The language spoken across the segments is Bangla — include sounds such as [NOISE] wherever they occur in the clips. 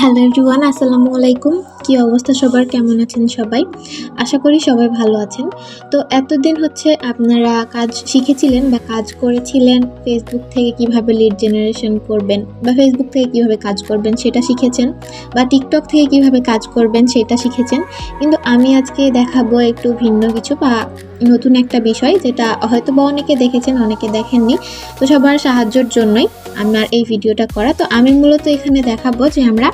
হ্যালো এভরিওয়ান, আসসালামু আলাইকুম। কি অবস্থা সবার? কেমন আছেন সবাই? আশা করি সবাই ভালো আছেন। তো এতদিন হচ্ছে আপনারা কাজ শিখেছিলেন বা কাজ করেছিলেন ফেসবুক থেকে কীভাবে লিড জেনারেশন করবেন বা ফেসবুক থেকে কীভাবে কাজ করবেন সেটা শিখেছেন বা টিকটক থেকে কীভাবে কাজ করবেন সেটা শিখেছেন। কিন্তু আমি আজকে দেখাবো একটু ভিন্ন কিছু বা নতুন একটা বিষয় যেটা হয়তো বা অনেকে দেখেছেন, অনেকে দেখেননি। তো সবার সাহায্যের জন্যই আমার এই ভিডিওটা করা। তো আমি মূলত এখানে দেখাবো যে আমরা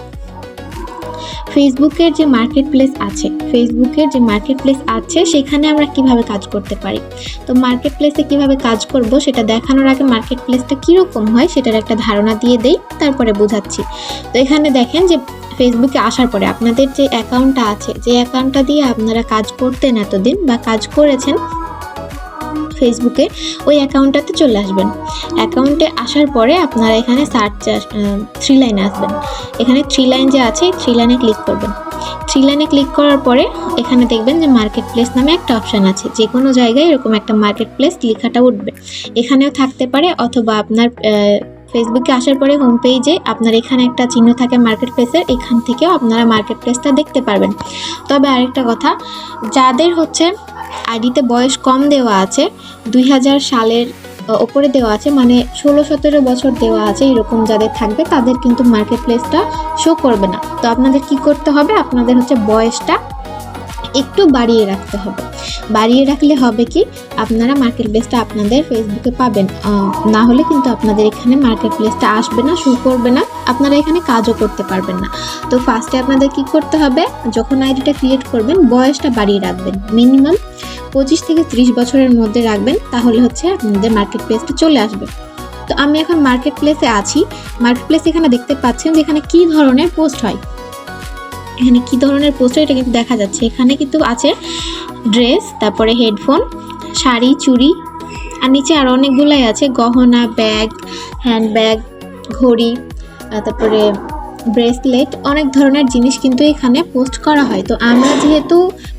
ফেসবুকের যে মার্কেট প্লেস আছে, ফেসবুকের যে মার্কেট প্লেস আছে, সেখানে আমরা কীভাবে কাজ করতে পারি? তো মার্কেট প্লেসে কীভাবে কাজ করব সেটা দেখানোর আগে মার্কেট প্লেসটা কীরকম হয় সেটার একটা ধারণা দিয়ে দেই, তারপরে বোঝাচ্ছি। তো এখানে দেখেন যে ফেসবুকে আসার পরে আপনাদের যে অ্যাকাউন্টটা আছে, যে অ্যাকাউন্টটা দিয়ে আপনারা কাজ করতেন এতদিন বা কাজ করেছেন ফেসবুকে ওই অ্যাকাউন্টটাতে চলে আসবেন। অ্যাকাউন্টে আসার পরে আপনারা এখানে সার্চ থ্রি লাইনে আসবেন। এখানে থ্রি লাইন যে আছে থ্রি লাইনে ক্লিক করবেন। থ্রি লাইনে ক্লিক করার পরে এখানে দেখবেন যে মার্কেট প্লেস নামে একটা অপশান আছে। যে কোনো জায়গায় এরকম একটা মার্কেট প্লেস লেখাটা উঠবে। এখানেও থাকতে পারে অথবা আপনার ফেসবুকে আসার পরে হোম পেজে আপনার এখানে একটা চিহ্ন থাকে মার্কেট প্লেসের এখান থেকেও আপনারা মার্কেট প্লেসটা দেখতে পারবেন। তবে আরেকটা কথা, যাদের হচ্ছে আইডিতে বয়স কম দেওয়া আছে, দুই হাজার সালের ওপরে দেওয়া আছে মানে ষোলো সতেরো বছর দেওয়া আছে, এরকম যাদের থাকবে, তাদের কিন্তু মার্কেট প্লেসটা শো করবে না। তো আপনাদের কি করতে হবে? আপনাদের হচ্ছে বয়সটা একটু বাড়িয়ে রাখতে হবে। বাড়িয়ে রাখলে হবে কি? আপনারা মার্কেট প্লেসটা আপনাদের ফেসবুকে পাবেন। না হলে কিন্তু আপনাদের এখানে মার্কেট প্লেসটা আসবে না শো করবে না, আপনারা এখানে কাজও করতে পারবেন না। তো ফার্স্টে আপনাদের কি করতে হবে? যখন আইডিটা ক্রিয়েট করবেন, বয়সটা বাড়িয়ে রাখবেন। মিনিমাম পঁচিশ থেকে ত্রিশ বছরের মধ্যে রাখবেন, তাহলে হচ্ছে আপনাদের মার্কেট প্লেসটা চলে আসবে। তো আমি এখন মার্কেট প্লেসে আছি। মার্কেট প্লেস এখানে দেখতে পাচ্ছেন যে এখানে কী ধরনের পোস্ট হয়? এখানে কী ধরনের পোস্ট হয় এটা কিন্তু দেখা যাচ্ছে। এখানে কিন্তু আছে ড্রেস, তারপরে হেডফোন, শাড়ি, চুড়ি, আর নিচে আরও অনেকগুলাই আছে। গহনা, ব্যাগ, হ্যান্ডব্যাগ, ঘড়ি তারপরে ব্রেসলেট, অনেক ধরনের জিনিস কিন্তু এখানে পোস্ট করা হয়। তো আমরা যেহেতু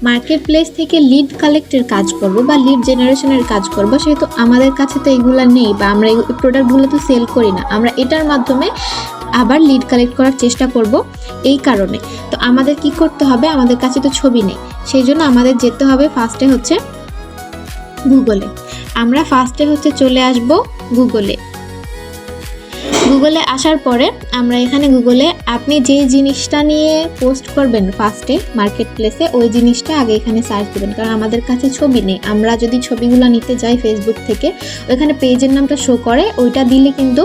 মার্কেট প্লেস থেকে লিড কালেক্টের কাজ করব বা লিড জেনারেশনের কাজ করব, সেহেতু আমাদের কাছে তো এগুলো নেই বা আমরা এই প্রোডাক্টগুলো তো সেল করি না। আমরা এটার মাধ্যমে আবার লিড কালেক্ট করার চেষ্টা করব এই কারণে। তো আমাদের কি করতে হবে? আমাদের কাছে তো ছবি নেই। সেই জন্য আমাদের যেতে হবে ফার্স্টে হচ্ছে গুগলে আমরা ফার্স্টে হচ্ছে চলে আসব গুগলে গুগলে আসার পরে আমরা এখানে গুগলে আপনি যে জিনিসটা নিয়ে পোস্ট করবেন ফার্স্টে মার্কেট প্লেসে ওই জিনিসটা আগে এখানে সার্চ দেবেন। কারণ আমাদের কাছে ছবি নেই। আমরা যদি ছবিগুলো নিতে যাই ফেসবুক থেকে, ওইখানে পেজের নামটা শো করে, ওইটা দিলে কিন্তু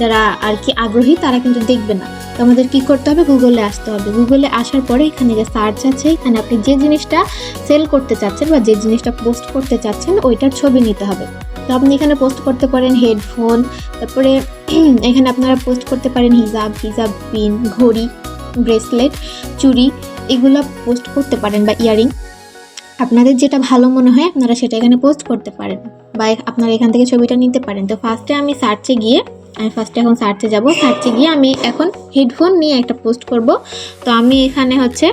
যারা আর কি আগ্রহী, তারা কিন্তু দেখবে না। তো আমাদের কী করতে হবে? গুগলে আসতে হবে। গুগলে আসার পরে এখানে যে সার্চ আছে, এখানে আপনি যে জিনিসটা সেল করতে চাচ্ছেন বা যে জিনিসটা পোস্ট করতে চাচ্ছেন, ওইটার ছবি নিতে হবে। তো আপনি এখানে পোস্ট করতে পারেন হেডফোন তারপরে [CLEARS THROAT] এখানে আপনারা পোস্ট করতে পারেন হিজাব হিজাব পিন ঘড়ি ব্রেসলেট চুড়ি, এগুলো পোস্ট করতে পারেন বা ইয়ারিং আপনাদের যেটা ভালো মনে হয়, আপনারা সেটা এখানে পোস্ট করতে পারেন বা আপনারা এখান থেকে ছবিটা নিতে পারেন। তো ফার্স্টে আমি সার্চে গিয়ে, আমি ফার্স্টে এখন সার্চে যাব। সার্চে গিয়ে আমি এখন হেডফোন নিয়ে একটা পোস্ট করব। তো আমি এখানে হচ্ছে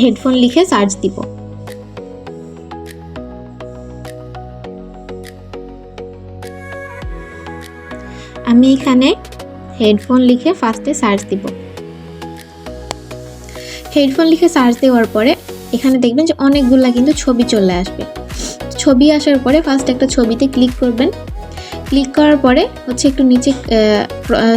হেডফোন লিখে সার্চ দিব। আমি এখানে হেডফোন লিখে ফার্স্টে সার্চ দিব। হেডফোন লিখে সার্চ দেওয়ার পরে এখানে দেখবেন যে অনেকগুলা কিন্তু ছবি চলে আসবে। ছবি আসার পরে ফার্স্ট একটা ছবিতে ক্লিক করবেন। ক্লিক করার পরে হচ্ছে একটু নিচে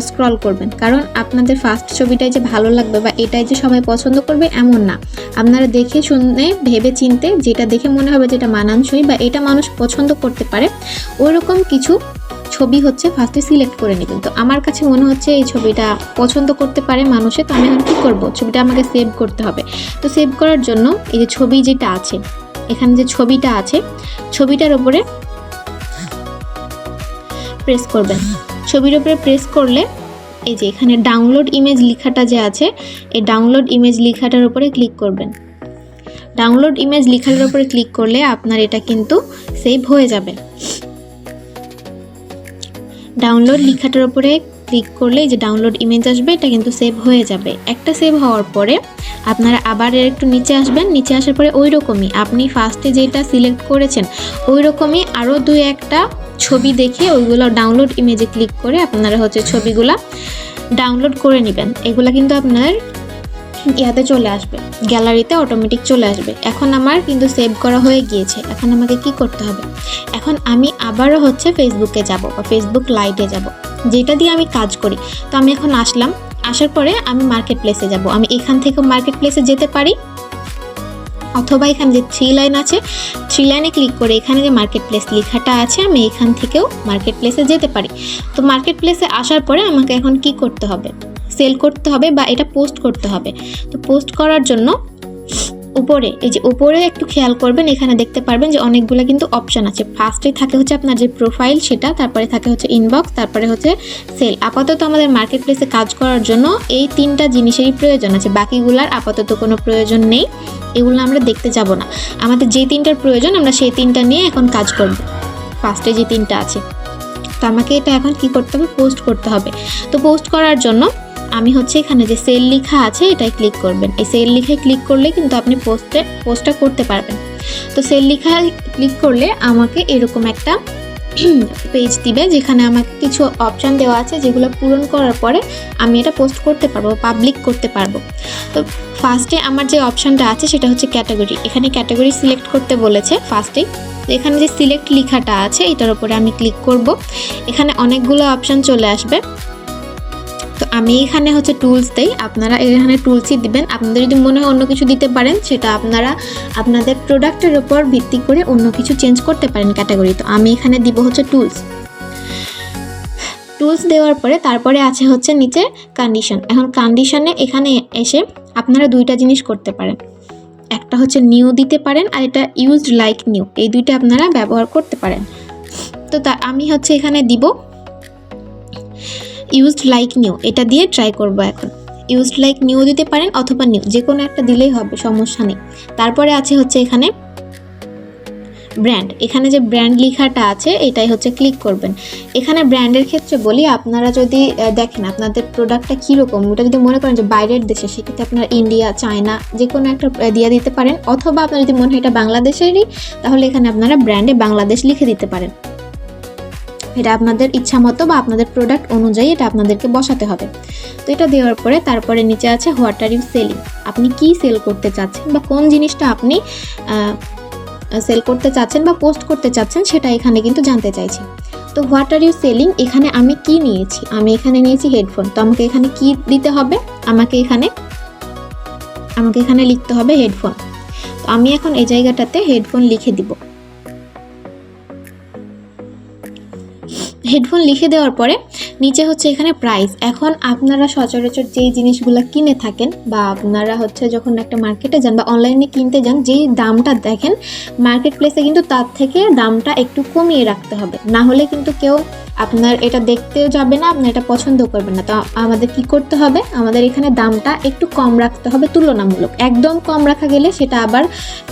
স্ক্রল করবেন। কারণ আপনাদের ফার্স্ট ছবিটাই যে ভালো লাগবে বা এটাই যে সবাই পছন্দ করবে এমন না। আপনারা দেখে শুনে, ভেবে চিনতে, যেটা দেখে মনে হবে যেটা মানানসই বা এটা মানুষ পছন্দ করতে পারে, ওরকম কিছু ছবি হচ্ছে ফার্স্টে সিলেক্ট করে নেবেন। তো আমার কাছে মনে হচ্ছে এই ছবিটা পছন্দ করতে পারে মানুষে, তো আমি এখন কী করব? ছবিটা আমাকে সেভ করতে হবে। তো সেভ করার জন্য এই যে ছবি যেটা আছে, এখানে যে ছবিটা আছে, ছবিটার ওপরে প্রেস করবেন। ছবির ওপরে প্রেস করলে এই যে এখানে ডাউনলোড ইমেজ লেখাটা যে আছে, এই ডাউনলোড ইমেজ লেখাটার উপরে ক্লিক করবেন। ডাউনলোড ইমেজ লেখাটার উপরে ক্লিক করলে আপনার এটা কিন্তু সেভ হয়ে যাবে। ডাউনলোড লেখাটার উপরে ক্লিক করলে যে ডাউনলোড ইমেজ আসবে, এটা কিন্তু সেভ হয়ে যাবে। একটা সেভ হওয়ার পরে আপনারা আবার একটু নিচে আসবেন, নিচে আসার পরে ওই রকমই আপনি ফার্স্টে যেটা সিলেক্ট করেছেন ওই রকমই আরও দুই একটা ছবি দেখে ওইগুলো ডাউনলোড ইমেজে ক্লিক করে আপনারা হচ্ছে ছবিগুলা ডাউনলোড করে নেবেন। এগুলা কিন্তু আপনার ইয়াতে চলে আসবে। গ্যালারিতে অটোমেটিক চলে আসবে। এখন আমার কিন্তু সেভ করা হয়ে গিয়েছে। এখন আমাকে কি করতে হবে? এখন আমি আবারও হচ্ছে ফেসবুকে যাব বা ফেসবুক লাইটে যাব। যেটা দিয়ে আমি কাজ করি। তো আমি এখন আসলাম। আসার পরে আমি মার্কেট প্লেসে যাব। আমি এখান থেকে মার্কেট প্লেসে যেতে পারি। অথবা এখানে যে থ্রি লাইন আছে থ্রি লাইনে ক্লিক করে এখানে যে মার্কেট প্লেস লেখাটা আছে, আমি এখান থেকেও মার্কেট প্লেসে যেতে পারি। তো মার্কেট প্লেসে আসার পরে আমাকে এখন কি করতে হবে? সেল করতে হবে বা এটা পোস্ট করতে হবে। তো পোস্ট করার জন্য উপরে, এই যে উপরে একটু খেয়াল করবেন, এখানে দেখতে পারবেন যে অনেকগুলো কিন্তু অপশান আছে। ফার্স্টে থাকে হচ্ছে আপনার যে প্রোফাইল সেটা, তারপরে থাকে হচ্ছে ইনবক্স তারপরে হচ্ছে সেল আপাতত আমাদের মার্কেট প্লেসে কাজ করার জন্য এই তিনটা জিনিসেরই প্রয়োজন আছে। বাকিগুলার আপাতত কোনো প্রয়োজন নেই, এগুলো আমরা দেখতে যাব না। আমাদের যে তিনটার প্রয়োজন, আমরা সেই তিনটা নিয়ে এখন কাজ করব। ফার্স্টে যে তিনটা আছে। তো আমাকে এটা এখন কি করতে হবে? পোস্ট করতে হবে। তো পোস্ট করার জন্য আমি হচ্ছে এখানে যে সেল লেখা আছে এটাই ক্লিক করবেন। এই সেল লিখায় ক্লিক করলে কিন্তু আপনি পোস্টে পোস্টটা করতে পারবেন। তো সেল লেখায় ক্লিক করলে আমাকে এরকম একটা [CLEARS THROAT] পেজ দিবে, যেখানে আমাকে কিছু অপশান দেওয়া আছে, যেগুলো পূরণ করার পরে আমি এটা পোস্ট করতে পারব পাবলিক করতে পারব। তো ফার্স্টে আমার যে অপশানটা আছে, সেটা হচ্ছে ক্যাটাগরি এখানে ক্যাটাগরি সিলেক্ট করতে বলেছে ফার্স্টেই এখানে যে সিলেক্ট লেখাটা আছে, এটার উপরে আমি ক্লিক করব। এখানে অনেকগুলো অপশান চলে আসবে। আমি এখানে হচ্ছে টুলস দেই। আপনারা এখানে টুলসই দিবেন। আপনাদের যদি মনে হয় অন্য কিছু দিতে পারেন, সেটা আপনারা আপনাদের প্রোডাক্টের উপর ভিত্তি করে অন্য কিছু চেঞ্জ করতে পারেন ক্যাটাগরি তো আমি এখানে দিব হচ্ছে টুলস টুলস দেওয়ার পরে তারপরে আছে হচ্ছে নিচে কন্ডিশন এখন কন্ডিশনে এখানে এসে আপনারা দুইটা জিনিস করতে পারেন। একটা হচ্ছে নিউ দিতে পারেন আর এটা ইউজড লাইক নিউ এই দুইটা আপনারা ব্যবহার করতে পারেন। তো তা আমি হচ্ছে এখানে দিব ইউজড লাইক নিউ এটা দিয়ে ট্রাই করব এখন। ইউজড লাইক নিউ দিতে পারেন অথবা নিউ যে কোনো একটা দিলেই হবে, সমস্যা নেই। তারপরে আছে হচ্ছে এখানে ব্র্যান্ড এখানে যে ব্র্যান্ড লেখাটা আছে, এটাই হচ্ছে ক্লিক করবেন। এখানে ব্র্যান্ডের ক্ষেত্রে বলি, আপনারা যদি দেখেন আপনাদের প্রোডাক্টটা কীরকম ওটা যদি মনে করেন যে বাইরের দেশে, সেক্ষেত্রে আপনারা ইন্ডিয়া চায়না যে কোনো একটা দিয়ে দিতে পারেন। অথবা আপনার যদি মনে হয় এটা বাংলাদেশেরই, তাহলে এখানে আপনারা ব্র্যান্ডে বাংলাদেশ লিখে দিতে পারেন। এটা আপনাদের ইচ্ছা মতো বা আপনাদের প্রোডাক্ট অনুযায়ী এটা আপনাদেরকে বসাতে হবে। তো এটা দেওয়ার পরে তারপরে নিচে আছে হোয়াট আর ইউ সেলিং আপনি কি সেল করতে চাচ্ছেন বা কোন জিনিসটা আপনি সেল করতে চাচ্ছেন বা পোস্ট করতে চাচ্ছেন সেটা এখানে কিন্তু জানতে চাইছি। তো হোয়াট আর ইউ সেলিং এখানে আমি কি নিয়েছি? আমি এখানে নিয়েছি হেডফোন তো আমাকে এখানে কি দিতে হবে? আমাকে এখানে আমাকে এখানে লিখতে হবে হেডফোন তো আমি এখন এই জায়গাটাতে হেডফোন লিখে দিব। হেডফোন লিখে দেওয়ার পরে নিচে হচ্ছে এখানে প্রাইস এখন আপনারা সচরাচর যেই জিনিসগুলো কিনে থাকেন বা আপনারা হচ্ছে যখন একটা মার্কেটে যান বা অনলাইনে কিনতে যান, যেই দামটা দেখেন মার্কেট প্লেসে কিন্তু তার থেকে দামটা একটু কমিয়ে রাখতে হবে। না হলে কিন্তু কেউ আপনার এটা দেখতেও যাবে না, আপনার এটা পছন্দ করবে না। তো আমাদের কি করতে হবে? আমাদের এখানে দামটা একটু কম রাখতে হবে তুলনামূলক। একদম কম রাখা গেলে সেটা আবার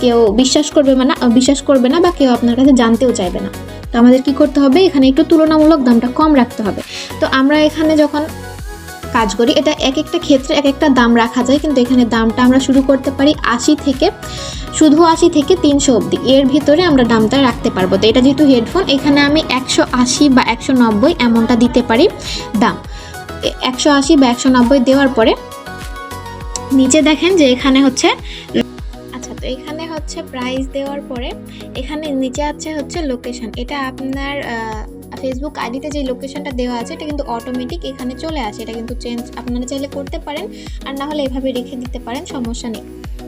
কেউ বিশ্বাস করবে না, বিশ্বাস করবে না বা কেউ আপনার কাছে জানতেও চাইবে না। তো আমাদের কি করতে হবে? এখানে একটু তুলনামূলক দামটা কম রাখতে হবে। তো আমরা এখানে যখন কাজ করি, এটা এক একটা ক্ষেত্রে এক একটা দাম রাখা যায়, কিন্তু এখানে দামটা আমরা শুরু করতে পারি আশি থেকে, শুধু আশি থেকে তিনশো অবধি। এর ভিতরে আমরা দামটা রাখতে পারব। তো এটা যেহেতু হেডফোন এখানে আমি একশো আশি বা একশো নব্বই এমনটা দিতে পারি দাম। একশো আশি বা একশো নব্বই দেওয়ার পরে নিচে দেখেন যে এখানে হচ্ছে এখানে হচ্ছে প্রাইস দেওয়ার পরে এখানে নিচে আছে হচ্ছে লোকেশন এটা আপনার ফেসবুক আইডিতে যে লোকেশনটা দেওয়া আছে, এটা কিন্তু অটোমেটিক এখানে চলে আসে। এটা কিন্তু চেঞ্জ আপনারা চাইলে করতে পারেন। আর না হলে এভাবে রেখে দিতে পারেন, সমস্যা নেই।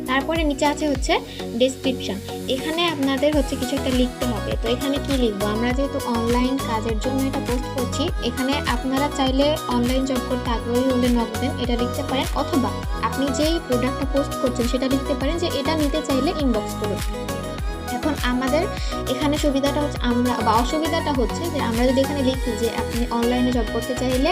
তারপরে নিচে আছে হচ্ছে ডেসক্রিপশন এখানে আপনাদের হচ্ছে কিছু একটা লিখতে হবে। তো এখানে কি লিখব? আমরা যেহেতু অনলাইন কাজের জন্য এটা পোস্ট করছি, এখানে আপনারা চাইলে অনলাইন জব করতে আগ্রহী হলে নক দেন, এটা লিখতে পারেন। অথবা আপনি যেই প্রোডাক্টটা পোস্ট করছেন, সেটা লিখতে পারেন যে এটা নিতে চাইলে ইনবক্স করুন। এখন আমাদের এখানে সুবিধাটা হচ্ছে আমরা, বা অসুবিধাটা হচ্ছে যে আমরা যদি এখানে লিখি যে আপনি অনলাইনে জব করতে চাইলে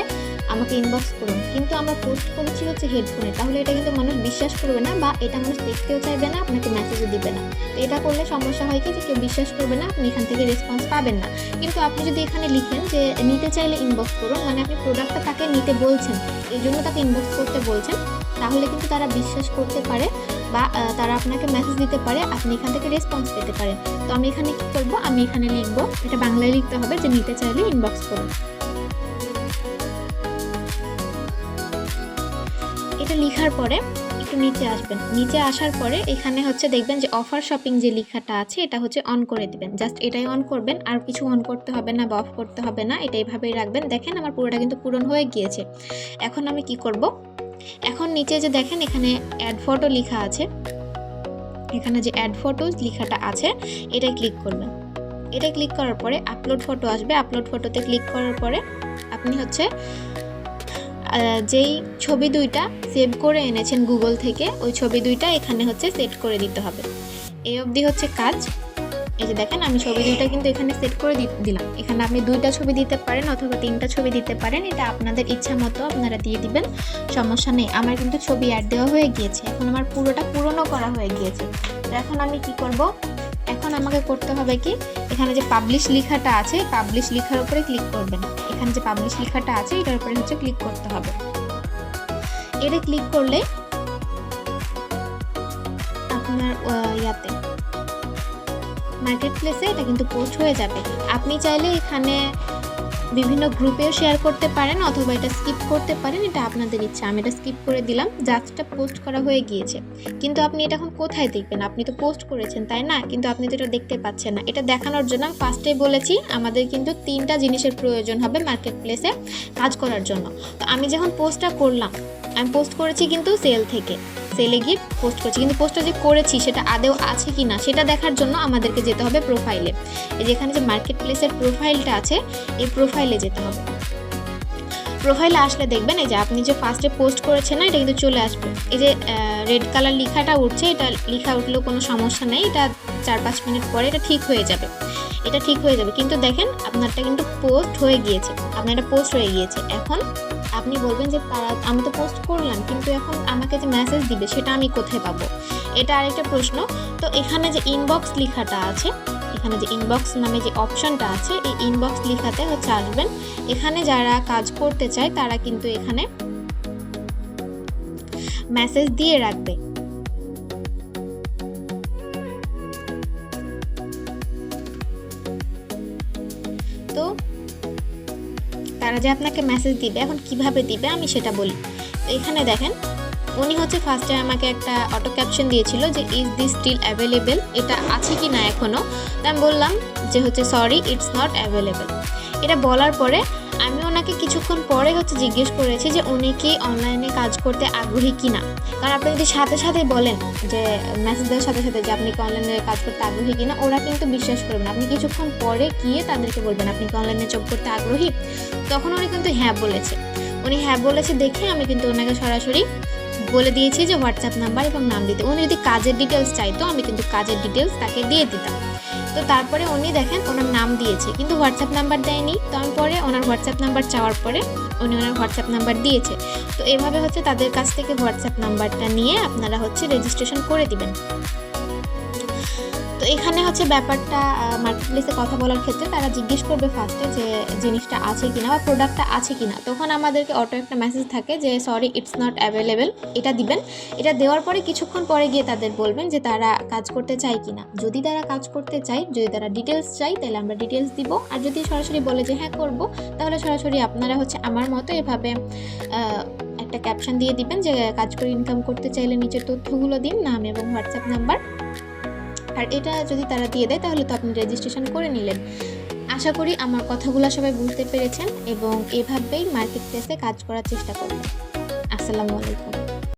আমাকে ইনবক্স করুন। কিন্তু আমরা পোস্ট করেছি হচ্ছে হেডফোনে তাহলে এটা কিন্তু মানুষ বিশ্বাস করবে না বা এটা মানুষ দেখতেও চাইবে না, আপনাকে মেসেজও দিবে না। তো এটা করলে সমস্যা হয় কি যে কেউ বিশ্বাস করবে না, আপনি এখান থেকে রেসপন্স পাবেন না। কিন্তু আপনি যদি এখানে লিখেন যে নিতে চাইলে ইনবক্স করুন মানে আপনি প্রোডাক্টটা তাকে নিতে বলছেন, এই জন্য তাকে ইনবক্স করতে বলছেন, তাহলে কিন্তু তারা বিশ্বাস করতে পারে বা তারা আপনাকে মেসেজ দিতে পারে, আপনি এখান থেকে রেসপন্স পেতে পারেন। তো আমি এখানে কি করব? আমি এখানে লিখব, এটা বাংলায় লিখতে হবে যে নিতে চাইলে ইনবক্স করুন। লেখার পরে একটু নিচে আসবেন। নিচে আসার পরে এখানে হচ্ছে দেখবেন যে অফার শপিং যে লেখাটা আছে, এটা হচ্ছে অন করে দিবেন। জাস্ট এটাই অন করবেন, আর কিছু অন করতে হবে না বা অফ করতে হবে না, এটা এইভাবেই রাখবেন। দেখেন আমার পুরোটা কিন্তু পূরণ হয়ে গিয়েছে। এখন আমি কি করব? এখন নিচে যে দেখেন এখানে অ্যাড ফটো লেখা আছে। এখানে যে অ্যাড ফটোজ লেখাটা আছে, এটাই ক্লিক করবেন। এটা ক্লিক করার পরে আপলোড ফটো আসবে। আপলোড ফটোতে ক্লিক করার পরে আপনি হচ্ছে যেই ছবি দুইটা সেভ করে এনেছেন গুগল থেকে, ওই ছবি দুইটা এখানে হচ্ছে সেট করে দিতে হবে। এই অবধি হচ্ছে কাজ। এই যে দেখেন, আমি ছবি দুইটা কিন্তু এখানে সেট করে দিলাম। এখানে আপনি দুইটা ছবি দিতে পারেন অথবা তিনটা ছবি দিতে পারেন, এটা আপনাদের ইচ্ছা মতো আপনারা দিয়ে দিবেন, সমস্যা নেই। আমার কিন্তু ছবি অ্যাড দেওয়া হয়ে গিয়েছে। এখন আমার পুরোটা পূরণও করা হয়ে গিয়েছে। এখন আমি কি করব? আমাকে করতে হবে কি? এখানে যে পাবলিশ লেখাটা আছে পাবলিশ লেখার উপরে ক্লিক করবেন এখানে যে পাবলিশ লেখাটা আছে, এটার উপরে হচ্ছে ক্লিক করতে হবে। এটা ক্লিক করলে আপনার ইয়াতে মার্কেট প্লেসে এটা কিন্তু পোস্ট হয়ে যাবে। আপনি চাইলে এখানে বিভিন্ন গ্রুপেও শেয়ার করতে পারেন অথবা এটা স্কিপ করতে পারেন, এটা আপনাদের ইচ্ছা। আমি এটা স্কিপ করে দিলাম জাস্টটা পোস্ট করা হয়ে গিয়েছে। কিন্তু আপনি এটা এখন কোথায় দেখবেন? আপনি তো পোস্ট করেছেন, তাই না? কিন্তু আপনি তো এটা দেখতে পাচ্ছেন না। এটা দেখানোর জন্য আমি ফার্স্টেই বলেছি, আমাদের কিন্তু তিনটা জিনিসের প্রয়োজন হবে মার্কেট প্লেসে কাজ করার জন্য। তো আমি যখন পোস্টটা করলাম, আমি পোস্ট করেছি কিন্তু সেল থেকে। সেলে গিয়ে পোস্ট করছি। কিন্তু পোস্টটা যে করেছি, সেটা আদেও আছে কি না, সেটা দেখার জন্য আমাদেরকে যেতে হবে প্রোফাইলে এই যেখানে যে মার্কেট প্লেসের প্রোফাইলটা আছে, এই প্রোফাইলে যেতে হবে। প্রোফাইলে আসলে দেখবেন, এই যে আপনি যে ফার্স্টে পোস্ট করেছেন না, এটা কিন্তু চলে আসবে। এই যে রেড কালার লেখাটা উঠছে, এটা লেখা উঠলেও কোনো সমস্যা নেই, এটা চার পাঁচ মিনিট পরে এটা ঠিক হয়ে যাবে। এটা ঠিক হয়ে যাবে। কিন্তু দেখেন, আপনারটা কিন্তু পোস্ট হয়ে গিয়েছে। আপনার এটা পোস্ট হয়ে গিয়েছে। এখন আপনি বলবেন যে তারা আমি তো পোস্ট করলাম, কিন্তু এখন আমাকে যে মেসেজ দিবে, সেটা আমি কোথায় পাবো? এটা আরেকটা প্রশ্ন। তো এখানে যে ইনবক্স লেখাটা আছে, এখানে যে ইনবক্স নামে যে অপশনটা আছে, এই ইনবক্স লেখাতে হচ্ছে আসবেন। এখানে যারা কাজ করতে চায়, তারা কিন্তু এখানে মেসেজ দিয়ে রাখবে। যে আপনাকে মেসেজ দিবে, এখন কীভাবে দিবে আমি সেটা বলি। এখানে দেখেন, উনি হচ্ছে ফার্স্টে আমাকে একটা অটো ক্যাপশন দিয়েছিল যে ইজ দিস স্টিল অ্যাভেলেবেল এটা আছে কি না এখনও তো আমি বললাম যে হচ্ছে সরি ইটস নট অ্যাভেলেবেল এটা বলার পরে কিছুক্ষণ পরে হচ্ছে জিজ্ঞেস করেছি যে উনি কি অনলাইনে কাজ করতে আগ্রহী কি না কারণ আপনি যদি সাথে সাথে বলেন যে মেসেজ দেওয়ার সাথে সাথে যে আপনি কি অনলাইনে কাজ করতে আগ্রহী কিনা, ওরা কিন্তু বিশ্বাস করবে না। আপনি কিছুক্ষণ পরে গিয়ে তাদেরকে বলবেন, আপনি কি অনলাইনে জব করতে আগ্রহী? তখন উনি কিন্তু হ্যাঁ বলেছে। উনি হ্যাঁ বলেছে দেখে আমি কিন্তু ওনাকে সরাসরি বলে দিয়েছি যে হোয়াটসঅ্যাপ নাম্বার এবং নাম দিতে। উনি যদি কাজের ডিটেলস চাইতো, আমি কিন্তু কাজের ডিটেলস তাকে দিয়ে দিতাম। তো তারপরে উনি দেখেন ওনার নাম দিয়েছে, কিন্তু হোয়াটসঅ্যাপ নাম্বার দেয়নি। তো আমি পরে ওনার হোয়াটসঅ্যাপ নাম্বার চাওয়ার পরে উনি ওনার হোয়াটসঅ্যাপ নাম্বার দিয়েছে। তো এভাবে হচ্ছে তাদের কাছ থেকে হোয়াটসঅ্যাপ নাম্বারটা নিয়ে আপনারা হচ্ছে রেজিস্ট্রেশন করে দিবেন। এখানে হচ্ছে ব্যাপারটা মার্কেট প্লেসে কথা বলার ক্ষেত্রে তারা জিজ্ঞেস করবে ফার্স্টে যে জিনিসটা আছে কিনা বা প্রোডাক্টটা আছে কিনা। তখন আমাদেরকে অটো একটা মেসেজ থাকে যে সরি ইটস নট অ্যাভেলেবেল এটা দিবেন। এটা দেওয়ার পরে কিছুক্ষণ পরে গিয়ে তাদের বলবেন যে, তারা কাজ করতে চায় কিনা? যদি তারা কাজ করতে চায়, যদি তারা ডিটেলস চাই তাহলে আমরা ডিটেলস দিব। আর যদি সরাসরি বলে যে হ্যাঁ করব, তাহলে সরাসরি আপনারা হচ্ছে আমার মতো এভাবে একটা ক্যাপশন দিয়ে দিবেন যে, কাজ করে ইনকাম করতে চাইলে নিচের তথ্যগুলো দিন, নাম এবং হোয়াটসঅ্যাপ নাম্বার আর এটা যদি তারা দিয়ে দেয়, তাহলে তো আপনি রেজিস্ট্রেশন করে নিলেন। আশা করি আমার কথাগুলো সবাই বুঝতে পেরেছেন এবং এভাবেই মার্কেট প্লেসে কাজ করার চেষ্টা করবেন। আসসালামু আলাইকুম।